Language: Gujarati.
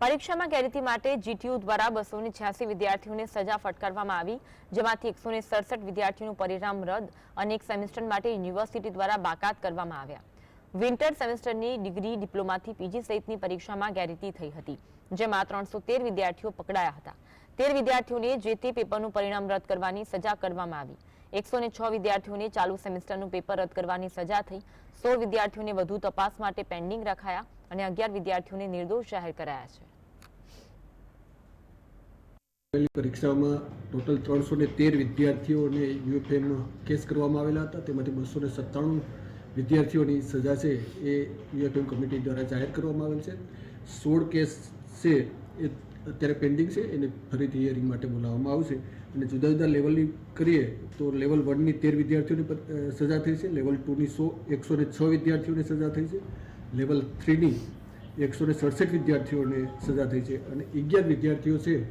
પરીક્ષામાં ગેરરીતિ માટે જીટીયુ દ્વારા બસો વિદ્યાર્થીઓને સજા ફટકારવામાં આવી, જેમાંથી એકસો સડસઠ વિદ્યાર્થીઓનું પરિણામ રદ અને એક સેમેસ્ટર માટે યુનિવર્સિટી દ્વારા બાકાત કરવામાં આવ્યા. વિન્ટર સેમેસ્ટરની ડિગ્રી, ડિપ્લોમાથી પીજી સહિતની પરીક્ષામાં ગેરરીતિ થઈ હતી, જેમાં ત્રણસો તેર વિદ્યાર્થીઓ પકડાયા હતા. તેર વિદ્યાર્થીઓને જે તે પેપરનું પરિણામ રદ કરવાની સજા કરવામાં આવી. એકસો છ વિદ્યાર્થીઓને ચાલુ સેમેસ્ટરનું પેપર રદ કરવાની સજા થઈ. સોળ વિદ્યાર્થીઓને વધુ તપાસ માટે પેન્ડિંગ રખાયા અને અગિયાર વિદ્યાર્થીઓને નિર્દોષ જાહેર કરાયા છે. પરીક્ષામાં ટોટલ ત્રણસો ને તેર વિદ્યાર્થીઓને યુએફએમ કેસ કરવામાં આવેલા હતા. તેમાંથી બસો ને સત્તાણું વિદ્યાર્થીઓની સજા છે એ યુએફએમ કમિટી દ્વારા જાહેર કરવામાં આવેલ છે. સોળ કેસ છે એ અત્યારે પેન્ડિંગ છે, એને ફરીથી હિયરિંગ માટે બોલાવવામાં આવશે. અને જુદા જુદા લેવલની કરીએ, તો લેવલ વનની તેર વિદ્યાર્થીઓની સજા થઈ છે. લેવલ ટુની સો, એકસો ને છ વિદ્યાર્થીઓને સજા થઈ છે. લેવલ થ્રીની એકસો ને સડસઠ વિદ્યાર્થીઓને સજા થઈ છે. અને અગિયાર વિદ્યાર્થીઓ છે